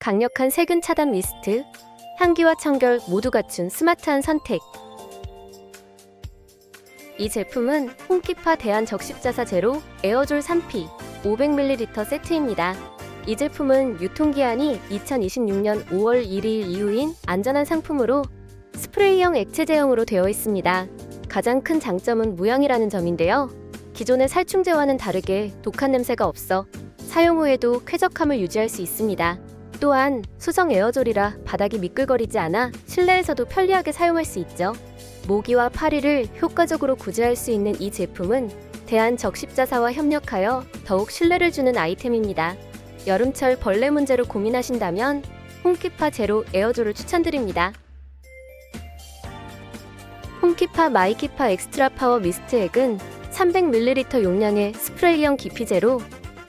강력한 세균 차단 미스트, 향기와 청결 모두 갖춘 스마트한 선택. 이 제품은 홈키파 대한 적십자사 제로 에어졸 3P 500ml 세트입니다. 이 제품은 유통기한이 2026년 5월 1일 이후인 안전한 상품으로 스프레이형 액체 제형으로 되어 있습니다. 가장 큰 장점은 무향이라는 점인데요. 기존의 살충제와는 다르게 독한 냄새가 없어 사용 후에도 쾌적함을 유지할 수 있습니다. 또한 수성 에어졸이라 바닥이 미끌거리지 않아 실내에서도 편리하게 사용할 수 있죠. 모기와 파리를 효과적으로 구제할 수 있는 이 제품은 대한 적십자사와 협력하여 더욱 신뢰를 주는 아이템입니다. 여름철 벌레 문제로 고민하신다면 홈키파 제로 에어졸을 추천드립니다. 홈키파 마이키파 엑스트라 파워 미스트액은 300ml 용량의 스프레이형 기피제로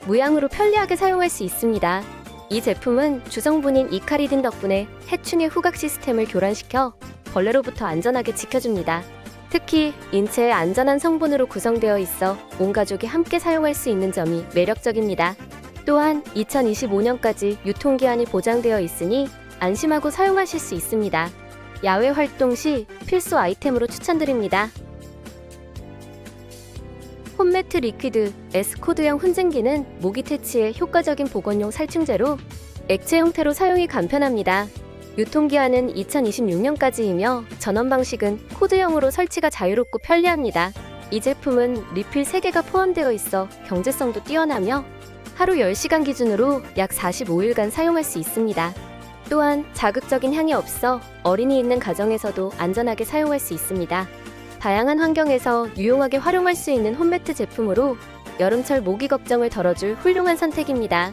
무향으로 편리하게 사용할 수 있습니다. 이 제품은 주성분인 이카리딘 덕분에 해충의 후각 시스템을 교란시켜 벌레로부터 안전하게 지켜줍니다. 특히 인체에 안전한 성분으로 구성되어 있어 온 가족이 함께 사용할 수 있는 점이 매력적입니다. 또한 2025년까지 유통기한이 보장되어 있으니 안심하고 사용하실 수 있습니다. 야외 활동 시 필수 아이템으로 추천드립니다. 홈매트 리퀴드 S 코드형 훈증기는 모기 퇴치에 효과적인 보건용 살충제로 액체 형태로 사용이 간편합니다. 유통기한은 2026년까지이며 전원 방식은 코드형으로 설치가 자유롭고 편리합니다. 이 제품은 리필 3개가 포함되어 있어 경제성도 뛰어나며 하루 10시간 기준으로 약 45일간 사용할 수 있습니다. 또한 자극적인 향이 없어 어린이 있는 가정에서도 안전하게 사용할 수 있습니다. 다양한 환경에서 유용하게 활용할 수 있는 홈매트 제품으로 여름철 모기 걱정을 덜어줄 훌륭한 선택입니다.